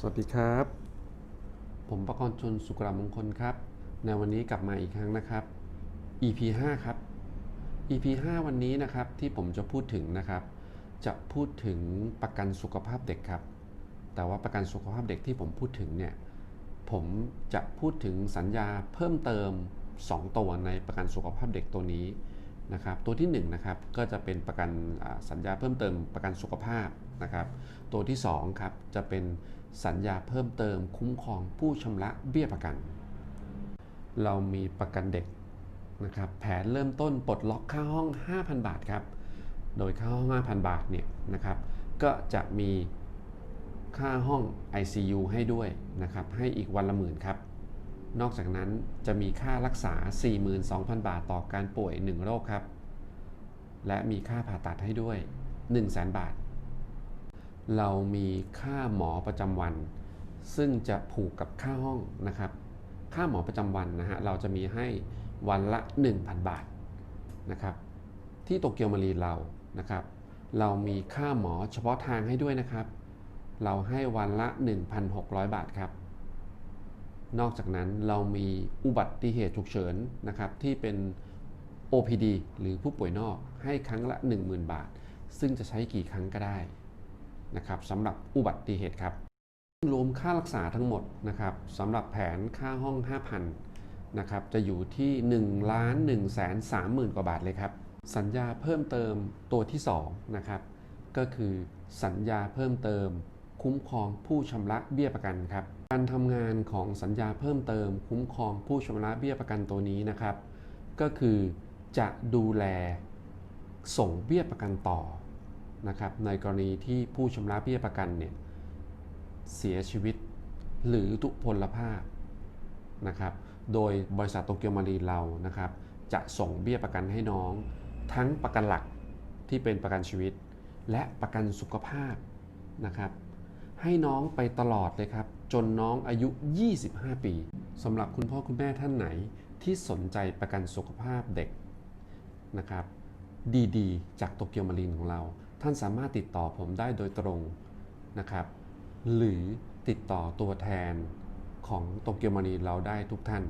สวัสดีครับ ผมประกรณ์ชนสุกรามงคลครับ ในวันนี้กลับมาอีกครั้งนะครับ EP 5ครับ EP 5 วันนี้นะครับที่ผมจะพูดถึงนะครับ จะพูดถึงประกันสุขภาพเด็กครับ แต่ว่าประกันสุขภาพเด็กที่ผมพูดถึงเนี่ย ผมจะพูดถึงสัญญาเพิ่มเติม 2 ตัวในประกันสุขภาพเด็กตัวนี้ นะครับตัวที่1นงนะครับก็จะเป็นประกันสัญญาเพิ่มเติมประกันสุขภาพนะครับ ตัวที่2ครับจะเป็นสัญญาเพิ่มเติมคุ้มครองผู้ชำระเบี้ยประกัน เรามีประกันเด็กนะครับแผนเริ่มต้นปลดล็อกค่าห้อง 5,000 บาทครับโดยค่าห้อง 5,000 บาทเนี่ยนะครับก็จะมีค่าห้อง ICU ให้ด้วยนะครับให้อีกวันละหมื่นครับ นอกจากนั้นจะมีค่ารักษา 42,000 บาทต่อการป่วย 1 โรคครับ และมีค่าผ่าตัดให้ด้วย 100,000 บาท เรามีค่าหมอประจำวัน ซึ่งจะผูกกับค่าห้องนะครับ ค่าหมอประจำวันนะฮะเราจะมีให้วันละ 1,000 บาทนะครับ ที่โตเกียวมารีเรานะครับ เรามีค่าหมอเฉพาะทางให้ด้วยนะครับ เราให้วันละ 1,600 บาทครับ นอกจากนั้นเรามีอุบัติเหตุฉุกเฉินนะครับที่เป็น OPD หรือผู้ป่วยนอกให้ครั้งละ 10,000 บาท ซึ่งจะใช้กี่ครั้งก็ได้นะครับสำหรับอุบัติเหตุครับ รวมค่ารักษาทั้งหมดนะครับสำหรับแผนค่าห้อง 5,000นะครับจะอยู่ที่1ล้าน1แสน30,000 กว่าบาทเลยครับ สัญญาเพิ่มเติมตัวที่2นะครับก็คือสัญญาเพิ่มเติม คุ้มครองผู้ชำระเบี้ยประกันครับ การทำงานของสัญญาเพิ่มเติม คุ้มครองผู้ชำระเบี้ยประกันตัวนี้นะครับ ก็คือจะดูแลส่งเบี้ยประกันต่อนะครับ ในกรณีที่ผู้ชำระเบี้ยประกันเนี่ยเสียชีวิตหรือทุพพลภาพนะครับ โดยบริษัทโตเกียวมารีนเรานะครับ จะส่งเบี้ยประกันให้น้อง ทั้งประกันหลักที่เป็นประกันชีวิต และประกันสุขภาพนะครับ ให้น้องไปตลอดเลยครับ จนน้องอายุ 25 ปีสำหรับคุณพ่อคุณแม่ท่านไหนที่สนใจประกันสุขภาพเด็กนะครับ ดีๆ จากโตเกียวมารีนของเรา ท่านสามารถติดต่อผมได้โดยตรงนะครับ หรือติดต่อตัวแทนของโตเกียวมารีนเราได้ทุกท่าน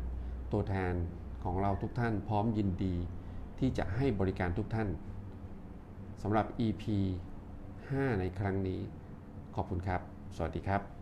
ตัวแทนของเราทุกท่านพร้อมยินดี ที่จะให้บริการทุกท่านสำหรับ EP 5 ในครั้งนี้ ขอบคุณครับ สวัสดีครับ